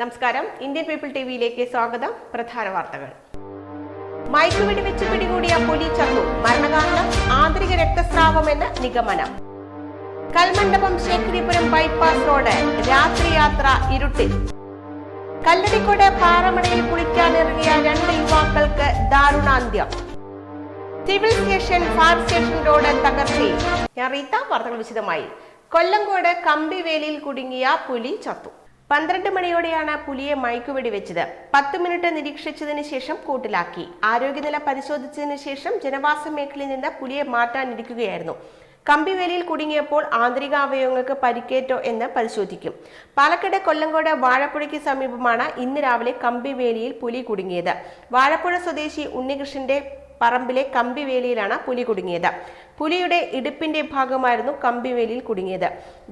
നമസ്കാരം. Indian people T വിയിലേക്ക് സ്വാഗതം. പ്രധാന വാർത്തകൾ. മയക്കുവെടി വെച്ച് പിടികൂടിയ പുലി ചത്തു. മരണകാരണം ആന്തരിക രക്തസ്രാവമെന്ന് നിഗമനം. കൽമണ്ഡപം ശേഖരിപുരം ബൈപ്പാസ് റോഡ് രാത്രിയാത്ര ഇരുട്ടിൽ. കല്ലടിക്കോട് പാറമടയിൽ കുളിക്കാനിറങ്ങിയ രണ്ട് യുവാക്കൾക്ക് ദാരുണാന്ത്യം. Civil station fire station road തകർച്ചയിൽ. ഞാൻ റീത്ത വാർത്തകൾ വിശദമായി. കൊല്ലങ്കോട് കമ്പിവേലിയിൽ കുടുങ്ങിയ പുലി ചത്തു. പന്ത്രണ്ട് മണിയോടെയാണ് പുലിയെ മയക്കുവെടി വെച്ചത്. പത്ത് മിനിറ്റ് നിരീക്ഷിച്ചതിന് ശേഷം കൂട്ടിലാക്കി. ആരോഗ്യനില പരിശോധിച്ചതിന് ശേഷം ജനവാസ മേഖലയിൽ നിന്ന് പുലിയെ മാറ്റാനിരിക്കുകയായിരുന്നു. കമ്പിവേലിയിൽ കുടുങ്ങിയപ്പോൾ ആന്തരിക അവയവങ്ങൾക്ക് പരിക്കേറ്റോ എന്ന് പരിശോധിക്കും. പാലക്കാട് കൊല്ലങ്കോട് വാഴപ്പുഴയ്ക്ക് സമീപമാണ് ഇന്ന് രാവിലെ കമ്പിവേലിയിൽ പുലി കുടുങ്ങിയത്. വാഴപ്പുഴ സ്വദേശി ഉണ്ണികൃഷ്ണന്റെ പറമ്പിലെ കമ്പിവേലിയിലാണ് പുലി കുടുങ്ങിയത്. പുലിയുടെ ഇടുപ്പിന്റെ ഭാഗമായിരുന്നു കമ്പിവേലിയിൽ കുടുങ്ങിയത്.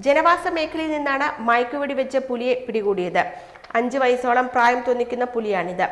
ജനവാസ മേഖലയിൽ നിന്നാണ് മയക്കുവെടി വെച്ച പുലിയെ പിടികൂടിയത്. അഞ്ച് വയസ്സോളം പ്രായം തോന്നിക്കുന്ന പുലിയാണിത്.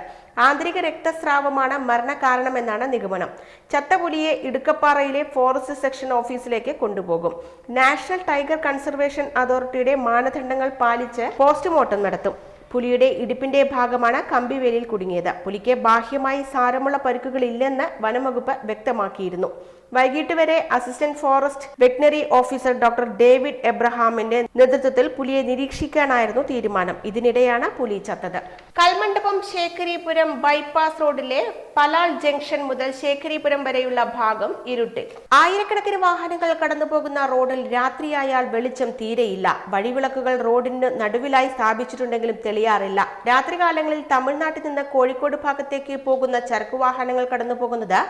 ആന്തരിക രക്തസ്രാവമാണ് മരണകാരണമെന്നാണ് നിഗമനം. ചത്ത പുലിയെ ഇടുക്കപ്പാറയിലെ ഫോറസ്റ്റ് സെക്ഷൻ ഓഫീസിലേക്ക് കൊണ്ടുപോകും. നാഷണൽ ടൈഗർ കൺസർവേഷൻ അതോറിറ്റിയുടെ മാനദണ്ഡങ്ങൾ പാലിച്ച് പോസ്റ്റ്മോർട്ടം നടത്തും. പുലിയുടെ ഇടുപ്പിന്റെ ഭാഗമാണ് കമ്പിവേലിയിൽ കുടുങ്ങിയത്. പുലിക്ക് ബാഹ്യമായി സാരമുള്ള പരിക്കുകളില്ലെന്ന് വനംവകുപ്പ് വ്യക്തമാക്കിയിരുന്നു. വൈകിട്ട് വരെ assistant forest veterinary officer doctor David എബ്രഹാമിന്റെ നേതൃത്വത്തിൽ പുലിയെ നിരീക്ഷിക്കാനായിരുന്നു തീരുമാനം. ഇതിനിടെയാണ് പുലി ചത്തത്. കൽമണ്ഡപം ശേഖരിപുരം ബൈപ്പാസ് റോഡിലെ പലാൾ ജംഗ്ഷൻ മുതൽ ശേഖരിപുരം വരെയുള്ള ഭാഗം ഇരുട്ടിൽ ആയിരക്കണക്കിന് വാഹനങ്ങൾ കടന്നുപോകുന്ന റോഡിൽ രാത്രിയായാൽ വെളിച്ചം തീരെയില്ല. വഴിവിളക്കുകൾ റോഡിന് നടുവിലായി സ്ഥാപിച്ചിട്ടുണ്ടെങ്കിലും തെളിയാറില്ല. രാത്രികാലങ്ങളിൽ തമിഴ്നാട്ടിൽ നിന്ന് കോഴിക്കോട് ഭാഗത്തേക്ക് പോകുന്ന ചരക്കു വാഹനങ്ങൾ കടന്നുപോകുന്നത്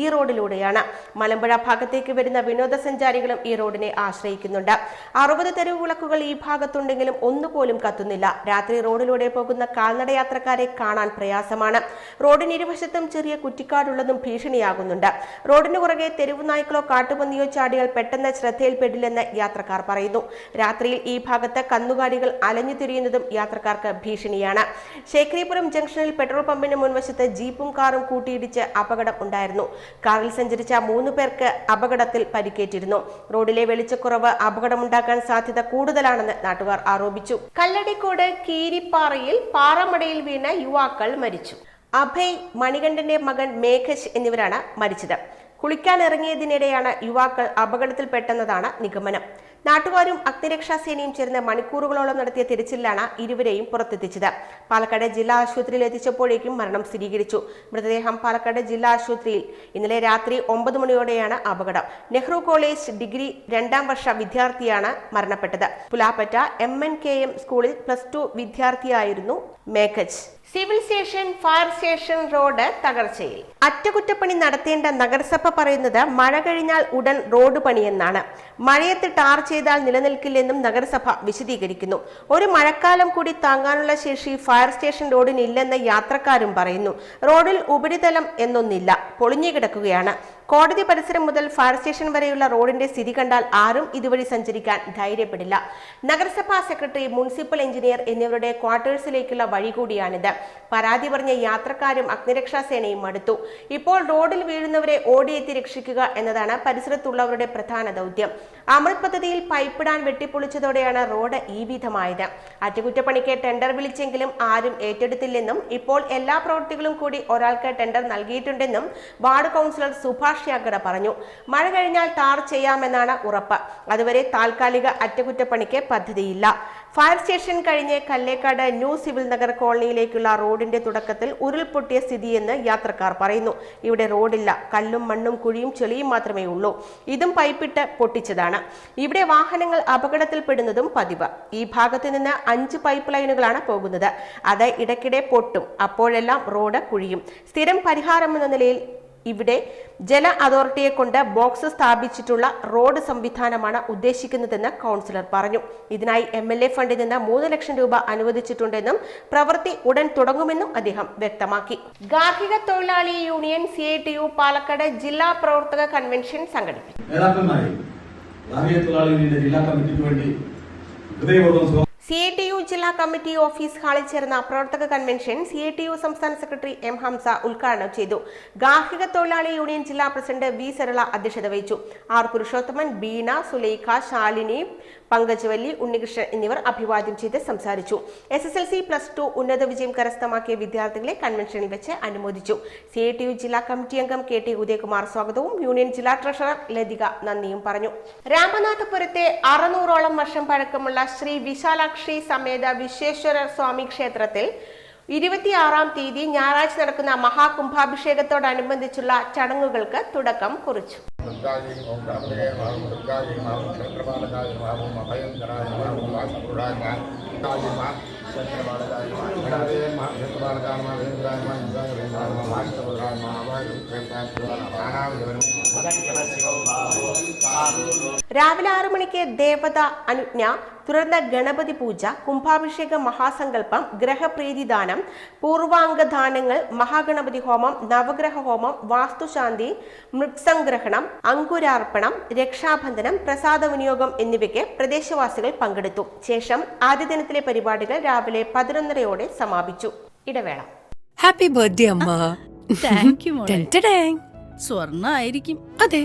ഈ റോഡിലൂടെയാണ്. മലമ്പുഴ ഭാഗത്തേക്ക് വരുന്ന വിനോദസഞ്ചാരികളും ഈ റോഡിനെ ആശ്രയിക്കുന്നുണ്ട്. അറുപത് തെരുവ് വിളക്കുകൾ ഈ ഭാഗത്തുണ്ടെങ്കിലും ഒന്നുപോലും കത്തുന്നില്ല. രാത്രി റോഡിലൂടെ പോകുന്ന കാൽനടയാത്രക്കാരെ കാണാൻ പ്രയാസമാണ്. റോഡിന് ഇരുവശത്തും ചെറിയ കുറ്റിക്കാടുള്ളതും ഭീഷണിയാകുന്നുണ്ട്. റോഡിന് പുറകെ തെരുവ് നായ്ക്കളോ കാട്ടുപന്നിയോ ചാടികൾ പെട്ടെന്ന് ശ്രദ്ധയിൽപ്പെടില്ലെന്ന് യാത്രക്കാർ പറയുന്നു. രാത്രിയിൽ ഈ ഭാഗത്ത് കന്നുകാലികൾ അലഞ്ഞു തിരിയുന്നതും യാത്രക്കാർക്ക് ഭീഷണിയാണ്. ശേഖരിപുരം ജംഗ്ഷനിൽ പെട്രോൾ പമ്പിന് മുൻവശത്ത് ജീപ്പും കാറും കൂട്ടിയിടിച്ച് അപകടം ഉണ്ടായിരുന്നു. കാറിൽ സഞ്ചരിച്ച മൂന്ന് പേർക്ക് അപകടത്തിൽ പരിക്കേറ്റിരുന്നു. റോഡിലെ വെളിച്ചക്കുറവ് അപകടമുണ്ടാക്കാൻ സാധ്യത കൂടുതലാണെന്ന് നാട്ടുകാർ ആരോപിച്ചു. കല്ലടിക്കോട് കീരിപ്പാറയിൽ പാറമടയിൽ വീണ യുവാക്കൾ മരിച്ചു. അഭയ് മണികണ്ഠന്റെ മകൻ മേഘശ് എന്നിവരാണ് മരിച്ചത്. കുളിക്കാൻ ഇറങ്ങിയതിനിടെയാണ് യുവാക്കൾ അപകടത്തിൽപ്പെട്ടെന്നതാണ് നിഗമനം. നാട്ടുകാരും അഗ്നിരക്ഷാ സേനയും ചേർന്ന് മണിക്കൂറുകളോളം നടത്തിയ തിരച്ചിലാണ് ഇരുവരെയും പുറത്തെത്തിച്ചത്. പാലക്കാട് ജില്ലാ ആശുപത്രിയിൽ എത്തിച്ചപ്പോഴേക്കും മരണം സ്ഥിരീകരിച്ചു. മൃതദേഹം പാലക്കാട് ജില്ലാ ആശുപത്രിയിൽ ഇന്നലെ രാത്രി ഒമ്പത് മണിയോടെയാണ് അപകടം. നെഹ്റു കോളേജ് ഡിഗ്രി രണ്ടാം വർഷ വിദ്യാർത്ഥിയാണ് മരണപ്പെട്ടത്. Pulappatta M N K M സ്കൂളിൽ plus two വിദ്യാർത്ഥിയായിരുന്നു Meghaj. Civil station fire station road തകർച്ചയിൽ. അറ്റകുറ്റപ്പണി നടത്തേണ്ട നഗരസഭ പറയുന്നത് മഴ കഴിഞ്ഞാൽ ഉടൻ റോഡ് പണിയെന്നാണ്. മഴയത്ത് ടാർ ചെയ്താൽ നിലനിൽക്കില്ലെന്നും നഗരസഭ വിശദീകരിക്കുന്നു. ഒരു മഴക്കാലം കൂടി താങ്ങാനുള്ള ശേഷി ഫയർ സ്റ്റേഷൻ റോഡിനില്ലെന്ന് യാത്രക്കാരും പറയുന്നു. റോഡിൽ ഉപരിതലം എന്നൊന്നില്ല പൊളിഞ്ഞു കിടക്കുകയാണ്. കോടതി പരിസരം മുതൽ ഫയർ സ്റ്റേഷൻ വരെയുള്ള റോഡിന്റെ സ്ഥിതി കണ്ടാൽ ആരും ഇതുവഴി സഞ്ചരിക്കാൻ ധൈര്യപ്പെടില്ല. നഗരസഭാ സെക്രട്ടറി മുനിസിപ്പൽ എഞ്ചിനീയർ എന്നിവരുടെ ക്വാർട്ടേഴ്സിലേക്കുള്ള വഴി കൂടിയാണിത്. പരാതി പറഞ്ഞ യാത്രക്കാരും അഗ്നിരക്ഷാസേനയും മടുത്തു. ഇപ്പോൾ റോഡിൽ വീഴുന്നവരെ ഓടിയെത്തി രക്ഷിക്കുക എന്നതാണ് പരിസരത്തുള്ളവരുടെ പ്രധാന ദൗത്യം. അമൃത് പദ്ധതിയിൽ പൈപ്പിടാൻ വെട്ടിപ്പൊളിച്ചതോടെയാണ് റോഡ് ഈ വിധമായത്. അറ്റകുറ്റപ്പണിക്ക് ടെൻഡർ വിളിച്ചെങ്കിലും ആരും ഏറ്റെടുത്തില്ലെന്നും ഇപ്പോൾ എല്ലാ പ്രവൃത്തികളും കൂടി ഒരാൾക്ക് ടെൻഡർ നൽകിയിട്ടുണ്ടെന്നും വാർഡ് കൗൺസിലർ സുഭാഷ് യാഗട പറഞ്ഞു. മഴ കഴിഞ്ഞാൽ ടാർ ചെയ്യാമെന്നാണ് ഉറപ്പ്. അതുവരെ താൽക്കാലിക അറ്റകുറ്റപ്പണിക്ക് പദ്ധതിയില്ല. ഫയർ സ്റ്റേഷൻ കഴിഞ്ഞ് കല്ലേക്കാട് ന്യൂ സിവിൽ നഗർ കോളനിയിലേക്കുള്ള റോഡിന്റെ തുടക്കത്തിൽ ഉരുൾപൊട്ടിയ സ്ഥിതിയെന്ന് യാത്രക്കാർ പറയുന്നു. ഇവിടെ റോഡില്ല കല്ലും മണ്ണും കുഴിയും ചെളിയും മാത്രമേ ഉള്ളൂ. ഇതും പൈപ്പിട്ട് പൊട്ടിച്ചതാണ്. ഇവിടെ വാഹനങ്ങൾ അപകടത്തിൽപ്പെടുന്നതും പതിവ്. ഈ ഭാഗത്ത് നിന്ന് അഞ്ച് പൈപ്പ് ലൈനുകളാണ് പോകുന്നത്. അത് ഇടയ്ക്കിടെ പൊട്ടും. അപ്പോഴെല്ലാം റോഡ് കുഴിയും. സ്ഥിരം പരിഹാരം എന്ന നിലയിൽ ഇവിടെ ജല അതോറിറ്റിയെ കൊണ്ട് ബോക്സ് സ്ഥാപിച്ചിട്ടുള്ള റോഡ് സംവിധാനമാണ് ഉദ്ദേശിക്കുന്നതെന്ന് കൗൺസിലർ പറഞ്ഞു. ഇതിനായി എം എൽ എ ഫണ്ടിൽ നിന്ന് മൂന്ന് ലക്ഷം രൂപ അനുവദിച്ചിട്ടുണ്ടെന്നും പ്രവൃത്തി ഉടൻ തുടങ്ങുമെന്നും അദ്ദേഹം വ്യക്തമാക്കി. ഗാർഹിക തൊഴിലാളി union C I T U Palakkad ജില്ലാ പ്രവർത്തക കൺവെൻഷൻ സംഘടിപ്പിച്ചു രാഷ്ട്രീയ തൊഴിലാളി ജില്ലാ ഹൃദയപൂർവം സി ഐ ടി യു ജില്ലാ കമ്മിറ്റി ഓഫീസ് ഹാളിൽ ചേർന്ന പ്രവർത്തക convention C I T U സംസ്ഥാന സെക്രട്ടറി എം ഹംസ ഉദ്ഘാടനം ചെയ്തു. ഗാർഹിക തൊഴിലാളി യൂണിയൻ ജില്ലാ പ്രസിഡന്റ് വി സരള അധ്യക്ഷത വഹിച്ചു. ആർ പുരുഷോത്തമൻ ബീന സുലൈഖ ശാലിനി പങ്കജവല്ലി ഉണ്ണികൃഷ്ണൻ എന്നിവർ അഭിവാദ്യം ചെയ്ത് സംസാരിച്ചു. S S L C plus two ഉന്നത വിജയം കരസ്ഥമാക്കിയ വിദ്യാർത്ഥികളെ കൺവെൻഷനിൽ വെച്ച് അനുമോദിച്ചു. സി ഐ ടി യു ജില്ലാ കമ്മിറ്റി അംഗം കെ ടി ഉദയകുമാർ സ്വാഗതവും യൂണിയൻ ജില്ലാ ട്രഷറർ ലതിക നന്ദിയും പറഞ്ഞു. രാമനാഥപുരത്തെ അറുന്നൂറോളം വർഷം പഴക്കമുള്ള ശ്രീ വിശാലാക്ഷി സമേത വിശ്വേശ്വര സ്വാമി ക്ഷേത്രത്തിൽ ഇരുപത്തിയാറാം തീയതി ഞായറാഴ്ച നടക്കുന്ന മഹാകുംഭാഭിഷേകത്തോടനുബന്ധിച്ചുള്ള ചടങ്ങുകൾക്ക് തുടക്കം കുറിച്ചു. രാവിലെ ആറു മണിക്ക് ദേവത അനുജ്ഞ തുടർന്ന് ഗണപതി പൂജ കുംഭാഭിഷേക മഹാസങ്കല്പം ഗ്രഹപ്രീതിദാനം പൂർവാംഗദാനങ്ങൾ മഹാഗണപതി ഹോമം നവഗ്രഹ ഹോമം വാസ്തുശാന്തി മൃത്സംഗ്രഹണം അങ്കുരാർപ്പണം രക്ഷാബന്ധനം പ്രസാദ വിനിയോഗം എന്നിവയ്ക്ക് പ്രദേശവാസികൾ പങ്കെടുത്തു. ശേഷം ആദ്യ ദിനത്തിലെ പരിപാടികൾ രാവിലെ പതിനൊന്നരയോടെ സമാപിച്ചു. ഇടവേള. ഹാപ്പി ബർത്ത്ഡേ അമ്മ. സ്വർണ ആയിരിക്കും അതെ.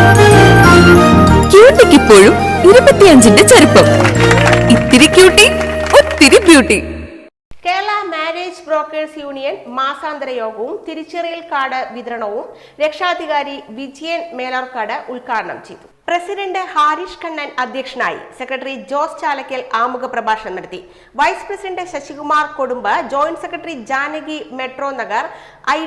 ക്യൂട്ടിക്ക് ഇപ്പോഴും ഇരുപത്തിയഞ്ചിന്റെ ചെറുപ്പം ഇത്തിരി ക്യൂട്ടി ഒത്തിരി beauty Kerala marriage brokers union മാസാന്തര യോഗവും തിരിച്ചറിയൽ കാർഡ് വിതരണവും രക്ഷാധികാരി വിജയൻ മേലർക്കാട് ഉദ്ഘാടനം ചെയ്തു. പ്രസിഡന്റ് ഹാരിഷ് കണ്ണൻ അധ്യക്ഷനായി സെക്രട്ടറി ജോസ് ചാലക്കൽ ആമുഖ പ്രഭാഷണം നടത്തി. Vice president Sasikumar Kodumbu joint secretary Janaki metro Nagar I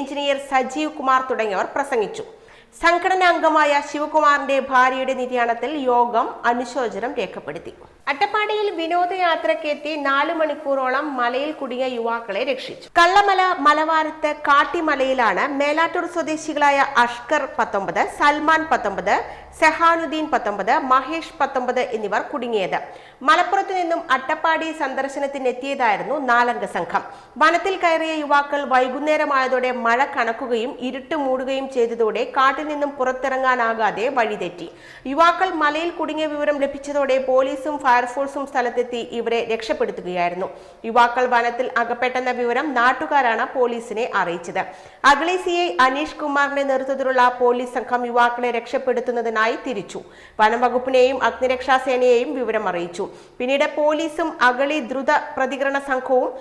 engineer Sajeev Kumar തുടങ്ങിയവർ പ്രസംഗിച്ചു. സംഘടനാ അംഗമായ ശിവകുമാറിന്റെ ഭാര്യയുടെ നിര്യാണത്തിൽ യോഗം അനുശോചനം രേഖപ്പെടുത്തി അട്ടപ്പാടിയിൽ വിനോദയാത്രയ്ക്കെത്തി നാല് മണിക്കൂറോളം മലയിൽ കുടുങ്ങിയ യുവാക്കളെ രക്ഷിച്ചു. കള്ളമല മലവാരത്ത് കാട്ടിമലയിലാണ് മേലാറ്റൂർ സ്വദേശികളായ അഷ്കർ പത്തൊമ്പത് സൽമാൻ പത്തൊമ്പത് സെഹാനുദ്ദീൻ പത്തൊമ്പത് മഹേഷ് പത്തൊമ്പത് എന്നിവർ കുടുങ്ങിയത്. മലപ്പുറത്തു നിന്നും അട്ടപ്പാടി സന്ദർശനത്തിനെത്തിയതായിരുന്നു നാലംഗ സംഘം. വനത്തിൽ കയറിയ യുവാക്കൾ വൈകുന്നേരമായതോടെ മഴ കണക്കുകയും ഇരുട്ട് മൂടുകയും ചെയ്തതോടെ കാട്ടിൽ നിന്നും പുറത്തിറങ്ങാനാകാതെ വഴിതെറ്റി. യുവാക്കൾ മലയിൽ കുടുങ്ങിയ വിവരം ലഭിച്ചതോടെ പോലീസും ഫയർഫോഴ്സും സ്ഥലത്തെത്തി ഇവരെ രക്ഷപ്പെടുത്തുകയായിരുന്നു. യുവാക്കൾ വനത്തിൽ അകപ്പെട്ടെന്ന വിവരം നാട്ടുകാരാണ് പോലീസിനെ അറിയിച്ചത്. അഗളി സി ഐ അനീഷ് കുമാറിന്റെ നേതൃത്വത്തിലുള്ള പോലീസ് സംഘം യുവാക്കളെ രക്ഷപ്പെടുത്തുന്നതിനായി തിരിച്ചു. വനംവകുപ്പിനെയും അഗ്നിരക്ഷാസേനയെയും വിവരം അറിയിച്ചു. പിന്നീട് പോലീസും അഗളി ദ്രുത പ്രതികരണ സംഘവും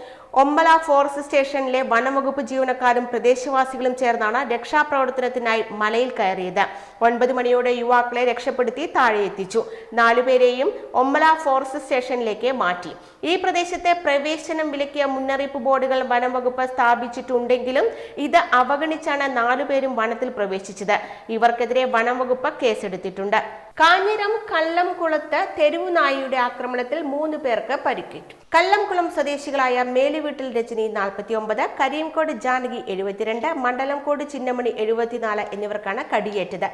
ഒമ്പല ഫോറസ്റ്റ് സ്റ്റേഷനിലെ വനംവകുപ്പ് ജീവനക്കാരും പ്രദേശവാസികളും ചേർന്നാണ് രക്ഷാപ്രവർത്തനത്തിനായി മലയിൽ കയറിയത്. ഒൻപത് മണിയോടെ യുവാക്കളെ രക്ഷപ്പെടുത്തി താഴെ എത്തിച്ചു. നാലുപേരെയും ഒമ്മല ഫോറസ്റ്റ് സ്റ്റേഷനിലേക്ക് മാറ്റി. ഈ പ്രദേശത്തെ പ്രവേശനം വിലക്കിയ മുന്നറിയിപ്പ് ബോർഡുകൾ വനംവകുപ്പ് സ്ഥാപിച്ചിട്ടുണ്ടെങ്കിലും ഇത് അവഗണിച്ചാണ് നാലുപേരും വനത്തിൽ പ്രവേശിച്ചത്. ഇവർക്കെതിരെ വനംവകുപ്പ് കേസെടുത്തിട്ടുണ്ട്. കാഞ്ഞിരം കല്ലംകുളത്ത് തെരുവു നായിയുടെ ആക്രമണത്തിൽ മൂന്ന് പേർക്ക് പരിക്കേറ്റു. കല്ലംകുളം സ്വദേശികളായ മേലുവീട്ടിൽ രജനി നാൽപ്പത്തി കരീംകോട് കരിയംകോട് ജാനകി എഴുപത്തിരണ്ട് മണ്ഡലംകോട് ചിന്നമണി എഴുപത്തിനാല് എന്നിവർക്കാണ് കടിയേറ്റത്.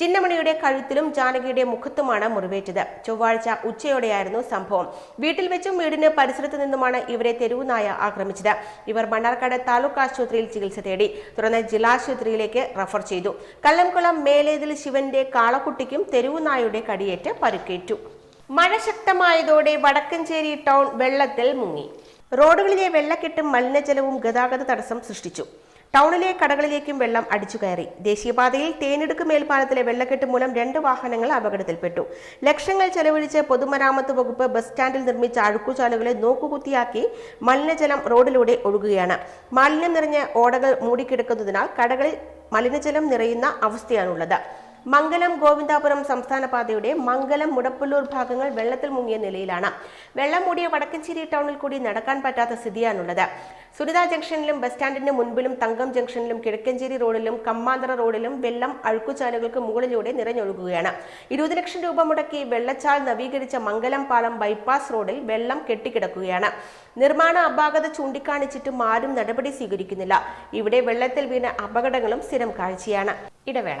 ചിന്നമണിയുടെ കഴുത്തിലും ജാനകിയുടെ മുഖത്തുമാണ് മുറിവേറ്റത്. ചൊവ്വാഴ്ച ഉച്ചയോടെയായിരുന്നു സംഭവം. വീട്ടിൽ വെച്ചും വീടിന് പരിസരത്ത് നിന്നുമാണ് ഇവരെ തെരുവുനായ ആക്രമിച്ചത്. ഇവർ മണ്ണാർക്കാട് താലൂക്ക് ആശുപത്രിയിൽ ചികിത്സ തേടി തുടർന്ന് ജില്ലാശുപത്രിയിലേക്ക് റഫർ ചെയ്തു. കല്ലംകുളം മേലേതിൽ ശിവന്റെ കാളക്കുട്ടിക്കും തെരുവുനായുടെ കടിയേറ്റ് പരുക്കേറ്റു. മഴ ശക്തമായതോടെ വടക്കഞ്ചേരി ടൗൺ വെള്ളത്തിൽ മുങ്ങി. റോഡുകളിലെ വെള്ളക്കെട്ടും മലിനജലവും ഗതാഗത തടസ്സം സൃഷ്ടിച്ചു. ടൗണിലെ കടകളിലേക്കും വെള്ളം അടിച്ചു കയറി. ദേശീയപാതയിൽ തേനെടുക്ക് മേൽപ്പാലത്തിലെ വെള്ളക്കെട്ട് മൂലം രണ്ട് വാഹനങ്ങൾ അപകടത്തിൽപ്പെട്ടു. ലക്ഷങ്ങൾ ചെലവഴിച്ച് പൊതുമരാമത്ത് വകുപ്പ് ബസ് സ്റ്റാൻഡിൽ നിർമ്മിച്ച അഴുക്കുചാലുകളെ നോക്കുകുത്തിയാക്കി മലിനജലം റോഡിലൂടെ ഒഴുകുകയാണ്. മാലിന്യം നിറഞ്ഞ ഓടകൾ മൂടിക്കിടക്കുന്നതിനാൽ കടകളിൽ മലിനജലം നിറയുന്ന അവസ്ഥയാണുള്ളത്. മംഗലം ഗോവിന്ദാപുരം സംസ്ഥാന പാതയുടെ മംഗലം മുടപ്പുല്ലൂർ ഭാഗങ്ങൾ വെള്ളത്തിൽ മുങ്ങിയ നിലയിലാണ്. വെള്ളം മൂടിയ വടക്കഞ്ചേരി ടൗണിൽ കൂടി നടക്കാൻ പറ്റാത്ത സ്ഥിതിയാണുള്ളത്. സുനിത ജംഗ്ഷനിലും ബസ് സ്റ്റാൻഡിന് മുൻപിലും തങ്കം ജംഗ്ഷനിലും കിഴക്കഞ്ചേരി റോഡിലും കമ്മാന്തറ റോഡിലും വെള്ളം അഴുക്കുചാലുകൾക്ക് മുകളിലൂടെ നിറഞ്ഞൊഴുകുകയാണ്. ഇരുപത് ലക്ഷം രൂപ മുടക്കി വെള്ളച്ചാൽ നവീകരിച്ച മംഗലം പാലം ബൈപ്പാസ് റോഡിൽ വെള്ളം കെട്ടിക്കിടക്കുകയാണ്. നിർമ്മാണ അപാകത ചൂണ്ടിക്കാണിച്ചിട്ടും ആരും നടപടി സ്വീകരിക്കുന്നില്ല. ഇവിടെ വെള്ളത്തിൽ വീണ അപകടങ്ങളും സ്ഥിരം കാഴ്ചയാണ്. ഇടവേള.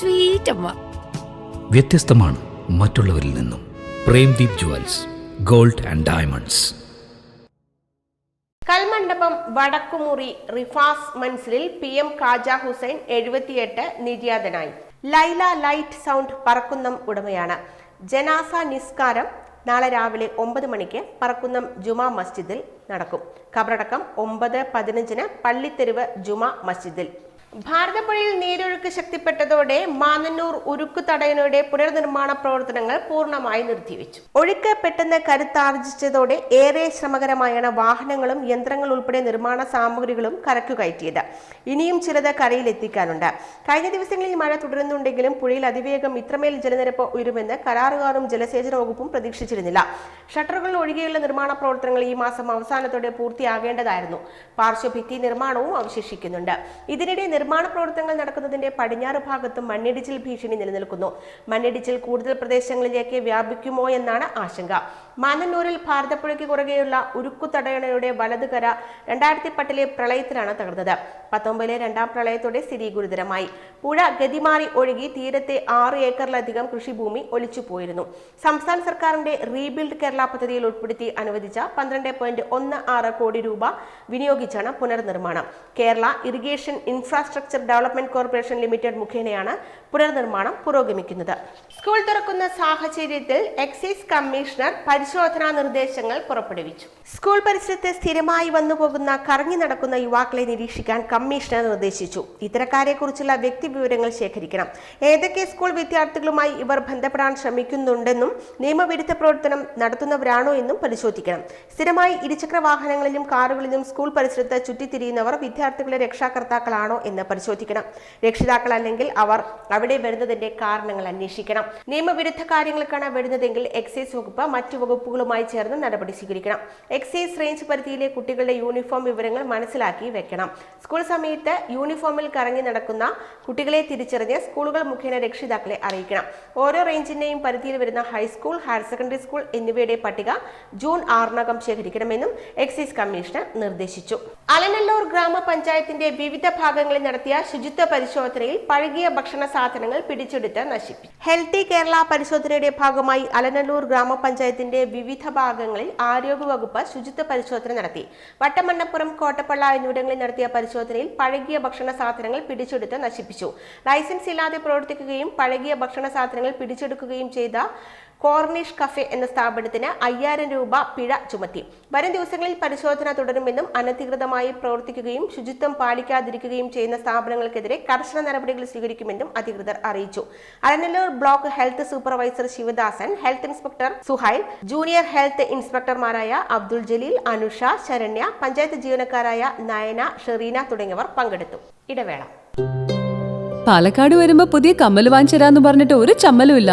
സ്വീറ്റ് അമ്മ വ്യത്യസ്തമാണ് മറ്റുള്ളവരിൽ നിന്നും. Premdeep jewels gold and diamonds. Kalmandapam Vadakkumuri Rifas മൻസിലിൽ P M Khaja Hussain എഴുപത്തിയെട്ട് നിര്യാതനായി. ലൈല ലൈറ്റ് സൗണ്ട് പറക്കുന്നം ഉടമയാണ്. ജനാസ നിസ്കാരം നാളെ രാവിലെ ഒമ്പത് മണിക്ക് പറക്കുന്നം ജുമാ മസ്ജിദിൽ നടക്കും. ഖബറടക്കം ഒമ്പത് പതിനഞ്ചിന് പള്ളിത്തെരുവ് ജുമാ മസ്ജിദിൽ. ഭാരതപ്പുഴയിൽ നീരൊഴുക്ക് ശക്തിപ്പെട്ടതോടെ മാനന്നൂർ ഉരുക്ക് തടയണയുടെ പുനർനിർമ്മാണ പ്രവർത്തനങ്ങൾ പൂർണമായി നിർത്തിവെച്ചു. ഒഴുക്ക് പെട്ടെന്ന് കരുത്താർജിച്ചതോടെ ഏറെ ശ്രമകരമായാണ് വാഹനങ്ങളും യന്ത്രങ്ങൾ ഉൾപ്പെടെ നിർമ്മാണ സാമഗ്രികളും കരക്കു കയറ്റിയത്. ഇനിയും ചിലത് കരയിലെത്തിക്കാനുണ്ട് കഴിഞ്ഞ ദിവസങ്ങളിൽ മഴ തുടരുന്നുണ്ടെങ്കിലും പുഴയിൽ അതിവേഗം ഇത്രമേൽ ജലനിരപ്പ് ഉയരുമെന്ന് കരാറുകാരും ജലസേചന വകുപ്പും പ്രതീക്ഷിച്ചിരുന്നില്ല. ഷട്ടറുകൾ ഒഴികെയുള്ള നിർമ്മാണ പ്രവർത്തനങ്ങൾ ഈ മാസം അവസാനത്തോടെ പൂർത്തിയാകേണ്ടതായിരുന്നു. പാർശ്വഭിത്തി നിർമ്മാണവും അവശേഷിക്കുന്നുണ്ട്. ഇതിനിടെ നിർമ്മാണ പ്രവർത്തനങ്ങൾ നടക്കുന്നതിന്റെ പടിഞ്ഞാറ് ഭാഗത്തും മണ്ണിടിച്ചിൽ ഭീഷണി നിലനിൽക്കുന്നു. മണ്ണിടിച്ചിൽ കൂടുതൽ പ്രദേശങ്ങളിലേക്ക് വ്യാപിക്കുമോ എന്നാണ് ആശങ്ക. മാനന്നൂരിൽ ഭാരതപ്പുഴയ്ക്ക് കുറുകെയുള്ള ഉരുക്കു തടയണയുടെ വലതുകര രണ്ടായിരത്തി പട്ടിലെ പ്രളയത്തിലാണ് തകർന്നത്. പത്തൊമ്പതിലെ രണ്ടാം പ്രളയത്തോടെ സ്ഥിതി ഗുരുതരമായി. പുഴ ഗതിമാറി ഒഴുകി തീരത്തെ ആറ് ഏക്കറിലധികം കൃഷിഭൂമി ഒലിച്ചുപോയിരുന്നു. സംസ്ഥാന സർക്കാരിന്റെ റീബിൽഡ് കേരള പദ്ധതിയിൽ ഉൾപ്പെടുത്തി അനുവദിച്ച പന്ത്രണ്ട് പോയിന്റ് ഒന്ന് ആറ് കോടി രൂപ വിനിയോഗിച്ചാണ് പുനർനിർമ്മാണം. Kerala irrigation infrastructure development corporation limited മുഖേനയാണ് പുനർനിർമ്മാണം പുരോഗമിക്കുന്നത്. സ്കൂൾ തുറക്കുന്ന സാഹചര്യത്തിൽ എക്സൈസ് കമ്മീഷണർ പരിശോധനാ നിർദ്ദേശങ്ങൾ പുറപ്പെടുവിച്ചു. സ്കൂൾ പരിസരത്ത് സ്ഥിരമായി വന്നുപോകുന്ന കറങ്ങി നടക്കുന്ന യുവാക്കളെ നിരീക്ഷിക്കാൻ കമ്മീഷണർ നിർദ്ദേശിച്ചു. ഇത്തരക്കാരെ കുറിച്ചുള്ള വ്യക്തിവിവരങ്ങൾ ശേഖരിക്കണം. ഏതൊക്കെ സ്കൂൾ വിദ്യാർത്ഥികളുമായി ഇവർ ബന്ധപ്പെടാൻ ശ്രമിക്കുന്നുണ്ടെന്നും നിയമവിരുദ്ധ പ്രവർത്തനം നടത്തുന്നവരാണോ എന്നും പരിശോധിക്കണം. സ്ഥിരമായി ഇരുചക്ര വാഹനങ്ങളിലും കാറുകളിലും സ്കൂൾ പരിസരത്ത് ചുറ്റിത്തിരിയുന്നവർ വിദ്യാർത്ഥികളുടെ രക്ഷാകർത്താക്കളാണോ എന്ന് പരിശോധിക്കണം. രക്ഷിതാക്കൾ അല്ലെങ്കിൽ അവർ അവിടെ വരുന്നതിന്റെ കാരണങ്ങൾ അന്വേഷിക്കണം. നിയമവിരുദ്ധ കാര്യങ്ങൾക്കാണ് വരുന്നതെങ്കിൽ എക്സൈസ് വകുപ്പ് മറ്റു വകുപ്പുകളുമായി ചേർന്ന് നടപടി സ്വീകരിക്കണം. എക്സൈസ് റേഞ്ച് പരിധിയിലെ കുട്ടികളുടെ യൂണിഫോം വിവരങ്ങൾ മനസ്സിലാക്കി വെക്കണം. സ്കൂൾ സമയത്ത് യൂണിഫോമിൽ കറങ്ങി നടക്കുന്ന കുട്ടികളെ തിരിച്ചറിഞ്ഞ് സ്കൂളുകൾ മുഖേന രക്ഷിതാക്കളെ അറിയിക്കണം. ഓരോ റേഞ്ചിന്റെയും പരിധിയിൽ വരുന്ന ഹൈസ്കൂൾ ഹയർ സെക്കൻഡറി സ്കൂൾ എന്നിവയുടെ പട്ടിക ജൂൺ ആറിനകം ശേഖരിക്കണമെന്നും എക്സൈസ് കമ്മീഷണർ നിർദ്ദേശിച്ചു. അലനല്ലൂർ ഗ്രാമപഞ്ചായത്തിന്റെ വിവിധ ഭാഗങ്ങളിൽ നടത്തിയ ശുചിത്വ പരിശോധനയിൽ പഴകിയ ഭക്ഷണ സാധനങ്ങൾ പിടിച്ചെടുത്ത് നശിപ്പിച്ചു ഹെൽത്തി കേരള പരിശോധനയുടെ ഭാഗമായി അലനല്ലൂർ ഗ്രാമപഞ്ചായത്തിന്റെ വിവിധ ഭാഗങ്ങളിൽ ആരോഗ്യവകുപ്പ് ശുചിത്വ പരിശോധന നടത്തി. വട്ടമണ്ണപ്പുറം കോട്ടപ്പള്ള എന്നിവിടങ്ങളിൽ നടത്തിയ പരിശോധനയിൽ പഴകിയ ഭക്ഷണ സാധനങ്ങൾ പിടിച്ചെടുത്ത് നശിപ്പിച്ചു. ലൈസൻസ് ഇല്ലാതെ പ്രവർത്തിക്കുകയും പഴകിയ ഭക്ഷണ സാധനങ്ങൾ പിടിച്ചെടുക്കുകയും ചെയ്ത കോർണിഷ് കഫേ എന്ന സ്ഥാപനത്തിന് അയ്യായിരം രൂപ പിഴ ചുമത്തി. വരും ദിവസങ്ങളിൽ പരിശോധന തുടരുമെന്നും അനധികൃതമായി പ്രവർത്തിക്കുകയും ശുചിത്വം പാലിക്കാതിരിക്കുകയും ചെയ്യുന്ന സ്ഥാപനങ്ങൾക്കെതിരെ കർശന നടപടികൾ സ്വീകരിക്കുമെന്നും അധികൃതർ അറിയിച്ചു. Aranallur block health supervisor Sivadasan health inspector Suhail junior health ഇൻസ്പെക്ടർമാരായ Abdul Jaleel Anusha Saranya panchayat ജീവനക്കാരായ നയന ഷെറീന തുടങ്ങിയവർ പങ്കെടുത്തു. ഇടവേള. പാലക്കാട് വരുമ്പോ പുതിയ കമ്മൽ വാങ്ങിച്ചരാന്ന് പറഞ്ഞിട്ട് ഒരു ചമ്മലും ഇല്ല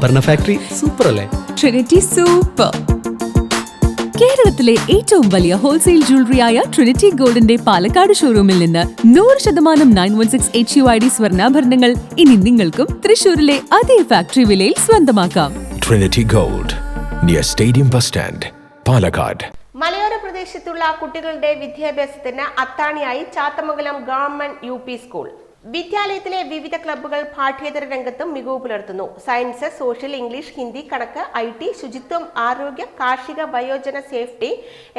ആഭരണ ഫാക്ടറി സൂപ്പർ അല്ലേ? ട്രിനിറ്റി സൂപ്പർ കേരളത്തിലെ ഏറ്റവും വലിയ ഹോൾസെയിൽ ജ്വല്ലറിയായ ട്രിനിറ്റി ഗോൾഡിന്റെ പാലക്കാട് ഷോറൂമിൽ നിന്ന് നൂറ് ശതമാനം nine one six H U I D സ്വർണാഭരണങ്ങൾ ഇനി നിങ്ങൾക്കും തൃശൂരിലെ അതേ ഫാക്ടറി വിലയിൽ സ്വന്തമാക്കാം. Trinity gold near stadium bus stand Palakkad മലയോര പ്രദേശത്തുള്ള കുട്ടികളുടെ വിദ്യാഭ്യാസത്തിന് അത്താണിയായി Chathamangalam government U P school വിദ്യാലയത്തിലെ വിവിധ ക്ലബ്ബുകൾ പാഠ്യേതര രംഗത്തും മികവ് പുലർത്തുന്നു. സയൻസ് സോഷ്യൽ ഇംഗ്ലീഷ് ഹിന്ദി കണക്ക് ഐ ടി ശുചിത്വം ആരോഗ്യ കാർഷിക വയോജന സേഫ്റ്റി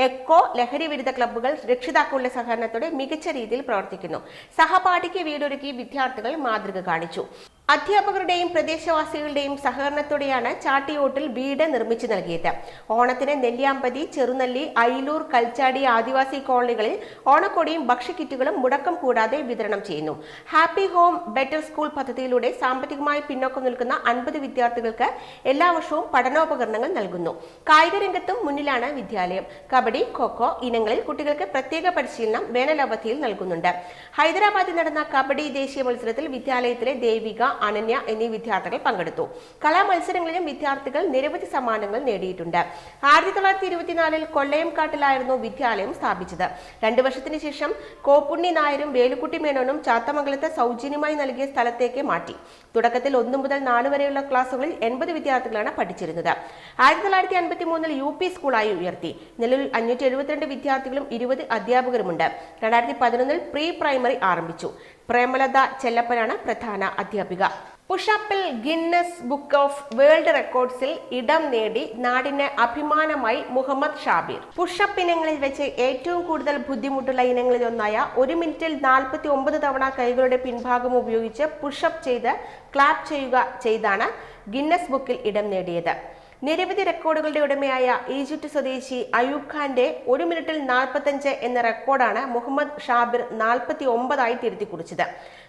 എക്കോ ലഹരി വിരുദ്ധ ക്ലബ്ബുകൾ രക്ഷിതാക്കളുടെ സഹകരണത്തോടെ മികച്ച രീതിയിൽ പ്രവർത്തിക്കുന്നു. സഹപാഠിക്ക് വീടൊരുക്കി വിദ്യാർത്ഥികൾ മാതൃക കാണിച്ചു. അധ്യാപകരുടെയും പ്രദേശവാസികളുടെയും സഹകരണത്തോടെയാണ് ചാട്ടിയോട്ടിൽ വീട് നിർമ്മിച്ചു നൽകിയത്. ഓണത്തിന് നെല്ലിയാമ്പതി ചെറുനല്ലി അയിലൂർ കൽച്ചാടി ആദിവാസി കോളനികളിൽ ഓണക്കൊടിയും ഭക്ഷ്യക്കിറ്റുകളും മുടക്കം കൂടാതെ വിതരണം ചെയ്യുന്നു. ഹാപ്പി ഹോം ബെറ്റർ സ്കൂൾ പദ്ധതിയിലൂടെ സാമ്പത്തികമായി പിന്നോക്കം നിൽക്കുന്ന അൻപത് വിദ്യാർത്ഥികൾക്ക് എല്ലാ വർഷവും പഠനോപകരണങ്ങൾ നൽകുന്നു. കായിക രംഗത്തും മുന്നിലാണ് വിദ്യാലയം. കബഡി ഖോഖോ ഇനങ്ങളിൽ കുട്ടികൾക്ക് പ്രത്യേക പരിശീലനം വേനലവധിയിൽ നൽകുന്നുണ്ട്. ഹൈദരാബാദിൽ നടന്ന കബഡി ദേശീയ മത്സരത്തിൽ വിദ്യാലയത്തിലെ ദേവിക അനന്യ എന്നീ വിദ്യാർത്ഥികൾ പങ്കെടുത്തു. കലാമത്സരങ്ങളിലും വിദ്യാർത്ഥികൾ നിരവധി സമ്മാനങ്ങൾ നേടിയിട്ടുണ്ട്. ആയിരത്തി തൊള്ളായിരത്തി ഇരുപത്തിനാലിൽ കൊള്ളയംകാട്ടിലായിരുന്നു വിദ്യാലയം സ്ഥാപിച്ചത്. രണ്ടു വർഷത്തിന് ശേഷം കോപ്പുണ്ണി നായരും വേലുക്കുട്ടി മേനോനും ചാത്തമംഗലത്ത് സൗജന്യമായി നൽകിയ സ്ഥലത്തേക്ക് മാറ്റി. തുടക്കത്തിൽ ഒന്നു മുതൽ നാല് വരെയുള്ള ക്ലാസുകളിൽ എൺപത് വിദ്യാർത്ഥികളാണ് പഠിച്ചിരുന്നത്. ആയിരത്തി തൊള്ളായിരത്തി അൻപത്തി മൂന്നിൽ യു പി സ്കൂളായി ഉയർത്തി. നിലവിൽ അഞ്ഞൂറ്റി എഴുപത്തിരണ്ട് വിദ്യാർത്ഥികളും ഇരുപത് അധ്യാപകരുമുണ്ട്. രണ്ടായിരത്തി പതിനൊന്നിൽ പ്രീ പ്രൈമറി ആരംഭിച്ചു. പ്രേമലത ചെല്ലപ്പനാണ് പ്രധാന അധ്യാപിക. പുഷപ്പിൽ ഗിന്നസ് ബുക്ക് ഓഫ് വേൾഡ് റെക്കോർഡ്സിൽ ഇടം നേടി നാടിന് അഭിമാനമായി മുഹമ്മദ് ഷാബിർ. പുഷപ്പ് ഇനങ്ങളിൽ വെച്ച് ഏറ്റവും കൂടുതൽ ബുദ്ധിമുട്ടുള്ള ഇനങ്ങളിൽ ഒന്നായ ഒരു മിനിറ്റിൽ നാൽപ്പത്തി ഒമ്പത് തവണ കൈകളുടെ പിൻഭാഗം ഉപയോഗിച്ച് പുഷപ്പ് ചെയ്ത് ക്ലാപ്പ് ചെയ്യുക ചെയ്താണ് ഗിന്നസ് ബുക്കിൽ ഇടം നേടിയത്. നിരവധി റെക്കോർഡുകളുടെ ഉടമയായ ഈജിപ്ത് സ്വദേശി അയൂബ് ഖാന്റെ ഒരു മിനിറ്റിൽ നാൽപ്പത്തഞ്ച് എന്ന റെക്കോർഡാണ് മുഹമ്മദ് ഷാബിർ നാൽപ്പത്തി ഒമ്പതായി തിരുത്തി കുറിച്ചത്.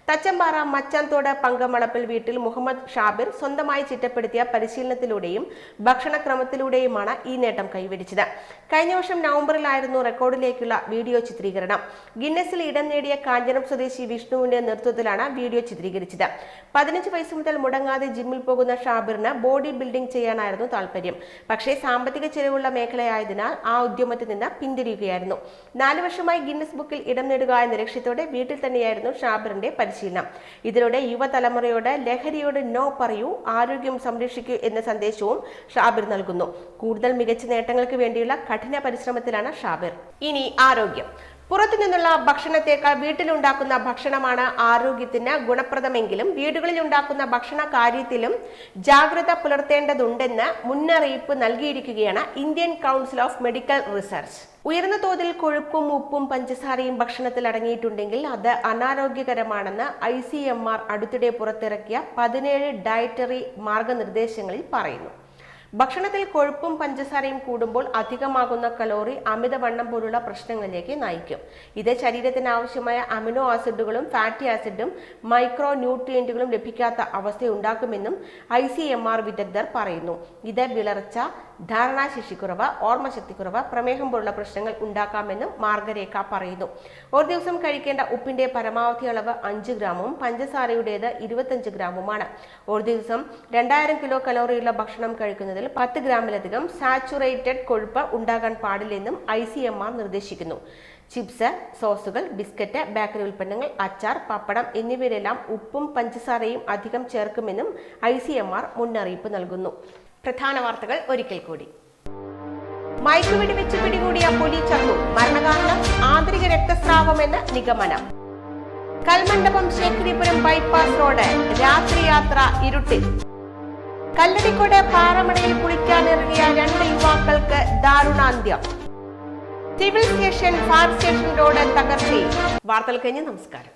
തച്ചമ്പാറ മച്ചാന്തോട് പങ്കമളപ്പിൽ വീട്ടിൽ മുഹമ്മദ് ഷാബിർ സ്വന്തമായി ചിട്ടപ്പെടുത്തിയ പരിശീലനത്തിലൂടെയും ഭക്ഷണക്രമത്തിലൂടെയുമാണ് ഈ നേട്ടം കൈവരിച്ചത്. കഴിഞ്ഞ വർഷം നവംബറിലായിരുന്നു റെക്കോർഡിലേക്കുള്ള വീഡിയോ ചിത്രീകരണം. ഗിന്നസിൽ ഇടം നേടിയ കാഞ്ചനം സ്വദേശി വിഷ്ണുവിന്റെ നേതൃത്വത്തിലാണ് വീഡിയോ ചിത്രീകരിച്ചത്. പതിനഞ്ച് വയസ്സ് മുതൽ മുടങ്ങാതെ ജിമ്മിൽ പോകുന്ന ഷാബിറിന് ബോഡി ബിൽഡിംഗ് ചെയ്യാനായിരുന്നു താല്പര്യം. പക്ഷേ സാമ്പത്തിക ചെലവുള്ള മേഖലയായതിനാൽ ആ ഉദ്യമത്തിൽ നിന്ന് പിന്തിരിയുകയായിരുന്നു. നാല് വർഷമായി ഗിന്നസ് ബുക്കിൽ ഇടം നേടുക എന്ന ലക്ഷ്യത്തോടെ വീട്ടിൽ തന്നെയായിരുന്നു ഷാബിറിന്റെ പരിശീലനം. ഇതിലൂടെ യുവതലമുറയോട് ലഹരിയോട് നോ പറയൂ ആരോഗ്യം സംരക്ഷിക്കൂ എന്ന സന്ദേശവും ഷാബിർ നൽകുന്നു. കൂടുതൽ മികച്ച നേട്ടങ്ങൾക്ക് വേണ്ടിയുള്ള കഠിന പരിശ്രമത്തിലാണ് ഷാബിർ. ഇനി ആരോഗ്യം. പുറത്തു നിന്നുള്ള ഭക്ഷണത്തേക്കാൾ വീട്ടിലുണ്ടാക്കുന്ന ഭക്ഷണമാണ് ആരോഗ്യത്തിന് ഗുണപ്രദമെങ്കിലും വീടുകളിൽ ഉണ്ടാക്കുന്ന ഭക്ഷണ കാര്യത്തിലും ജാഗ്രത പുലർത്തേണ്ടതുണ്ടെന്ന് മുന്നറിയിപ്പ് നൽകിയിരിക്കുകയാണ് Indian council of medical research. ഉയർന്ന തോതിൽ കൊഴുപ്പും ഉപ്പും പഞ്ചസാരയും ഭക്ഷണത്തിൽ അടങ്ങിയിട്ടുണ്ടെങ്കിൽ അത് അനാരോഗ്യകരമാണെന്ന് ഐ സി എം ആർ അടുത്തിടെ പുറത്തിറക്കിയ പതിനേഴ് ഡയറ്ററി മാർഗനിർദ്ദേശങ്ങളിൽ പറയുന്നു. ഭക്ഷണത്തിൽ കൊഴുപ്പും പഞ്ചസാരയും കൂടുമ്പോൾ അധികമാകുന്ന കലോറി അമിതവണ്ണം പോലുള്ള പ്രശ്നങ്ങളിലേക്ക് നയിക്കും. ഇത് ശരീരത്തിന് ആവശ്യമായ അമിനോ ആസിഡുകളും ഫാറ്റി ആസിഡും മൈക്രോ ന്യൂട്രിയന്റുകളും ലഭിക്കാത്ത അവസ്ഥയുണ്ടാക്കുമെന്നും ഐ സി എം ആർ വിദഗ്ധർ പറയുന്നു. ഇത് വിളർച്ച ധാരണാശേഷിക്കുറവ് ഓർമ്മശക്തിക്കുറവ് പ്രമേഹം പോലുള്ള പ്രശ്നങ്ങൾ ഉണ്ടാക്കാമെന്നും മാർഗരേഖ പറയുന്നു. ഒരു ദിവസം കഴിക്കേണ്ട ഉപ്പിന്റെ പരമാവധി അളവ് അഞ്ച് ഗ്രാമും പഞ്ചസാരയുടേത് ഇരുപത്തഞ്ച് ഗ്രാമുമാണ്. ഒരു ദിവസം രണ്ടായിരം കിലോ കലോറിയുള്ള ഭക്ഷണം കഴിക്കുന്നതിൽ പത്ത് ഗ്രാമിലധികം സാച്ചുറേറ്റഡ് കൊഴുപ്പ് ഉണ്ടാകാൻ പാടില്ലെന്നും ഐ സി എം ആർ നിർദ്ദേശിക്കുന്നു. ചിപ്സ് സോസുകൾ ബിസ്ക്കറ്റ് ബേക്കറി ഉൽപ്പന്നങ്ങൾ അച്ചാർ പപ്പടം എന്നിവയിലെല്ലാം ഉപ്പും പഞ്ചസാരയും അധികം ചേർക്കുമെന്നും ഐ സി എം ആർ മുന്നറിയിപ്പ് നൽകുന്നു. പ്രധാന വാർത്തകൾ ഒരിക്കൽ കൂടി. മയക്കുവെടി വെച്ച് പിടികൂടിയ പുലി ചത്തു. മരണകാരണം ആന്തരിക രക്തസ്രാവമെന്ന് നിഗമനം. കൽമണ്ഡപം ശേഖരിപുരം ബൈപ്പാസ് റോഡ് രാത്രിയാത്ര ഇരുട്ടിൽ. കല്ലടിക്കോട് പാറമടയിൽ കുളിക്കാനിറങ്ങിയ രണ്ട് യുവാക്കൾക്ക് ദാരുണാന്ത്യം civil station fire station road തകർച്ചയിൽ വാർത്തകൾ കഴിഞ്ഞ് നമസ്കാരം.